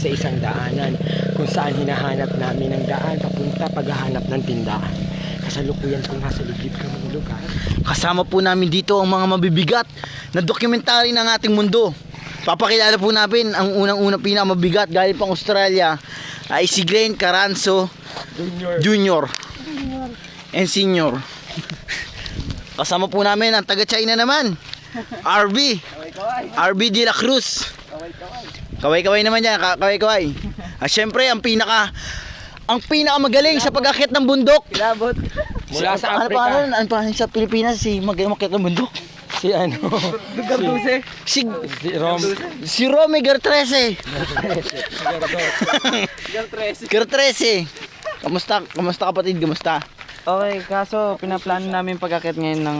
sa isang daanan kung saan hinahanap namin ng daan papunta paghahanap ng tindahan. Kasalukuyan po nasa ligid kami ng lugar. Kasama po namin dito ang mga mabibigat na dokumentary ng ating mundo. Papakilala po namin ang unang-unang pinakamabigat galing pang Australia ay si Glenn Caranzo Junior. Junior and Senior. Kasama po namin ang taga China naman. RB. RB de la Cruz. Kaway-kaway naman yan, ka- kaway-kaway. At syempre, ang pinaka ang pinakamagaling sa pag-akyat ng bundok. Kilabot. Mula sa ano pa, ano, Africa. ano pa sa Pilipinas si magaling umakyat ng bundok? Si ano? Garduse. Si si Rom. si Romy Gertrese. Gartrese. Gertrese. Kamusta? Kamusta kapatid? Kamusta? Okay, kaso pinaplano namin pag-akit ngayon ng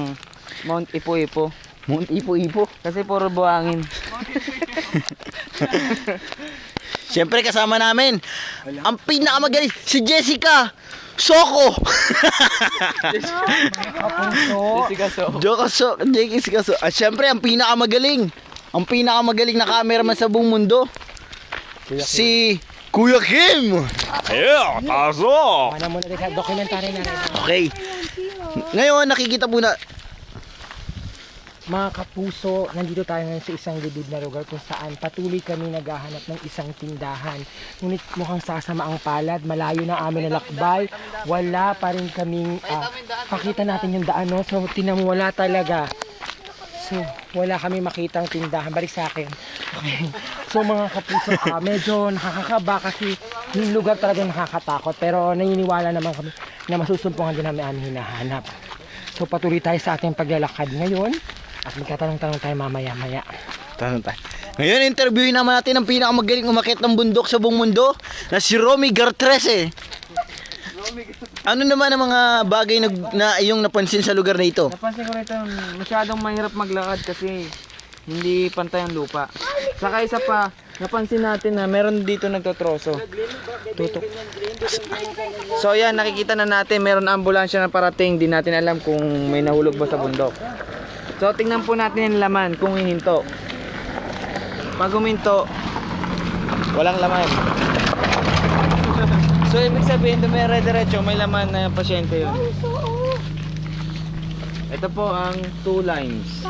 Mount Ipo-Ipo. Mount Ipo-Ipo. Kasi puro buhangin. Siyempre kasama namin ang pinakamagaling si Jessica Soko. Jessica So. Joko So, Jessica So. At siyempre ang pinakamagaling, ang pinakamagaling na cameraman sa buong mundo. Si Kuya Kim. Yeah. Ano rin. Okay. Ngayon nakikita po na Mga kapuso, nandito tayo ngayon sa isang libid na lugar kung saan patuloy kami naghahanap ng isang tindahan. Ngunit mukhang sasama ang palad, malayo na amin na lakbay, wala pa rin kaming, ah, pakita natin yung daan, no? So, tinan mo, wala talaga. So, wala kami makitang tindahan. Balik sa akin. Okay. So, mga kapuso, ah, medyo nakakakaba kasi yung lugar talaga nakakatakot. Pero naniniwala naman kami na masusumpungan din namin aming hinahanap. So, patuloy tayo sa ating paglalakad ngayon. At magtatanong-tanong tayo mamaya-maya. Tanong tayo. Ngayon, interviewin naman natin ang pinakamagaling umakit ng bundok sa buong mundo na si Romy Gartrese. Ano naman ang mga bagay na, na iyong napansin sa lugar na ito? Napansin ko rito, masyadong mahirap maglakad kasi hindi pantay ang lupa. Saka isa pa, napansin natin na meron dito nagtotroso. Tutok. So yan, nakikita na natin, meron ambulansya na parating. Di natin alam kung may nahulog ba sa bundok. So tingnan po natin yung laman kung hihinto. Pag huminto, walang laman. So ibig sabihin, dumere-diretso, may laman na pasyente yun. Ito po ang two lines.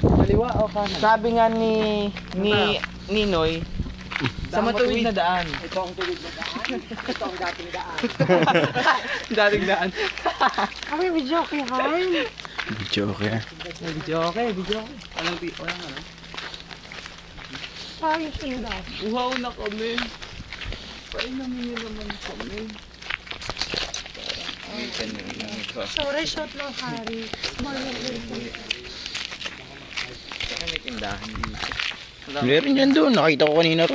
Kaliwa o kanan? Sabi nga ni ni Ninoy, sa matuwid na daan. Ito ang tuwid na daan. Ito ang dating daan. Dating daan. Kami video okay, Han. Joke yan. Video okay, video okay. Walang pi, walang ano. Parang sindaw. Uhaw na kami. Painamin niyo naman kami. Sorry, shot lang, Harry. Small. Meron yan doon. Nakita ko kanina ro.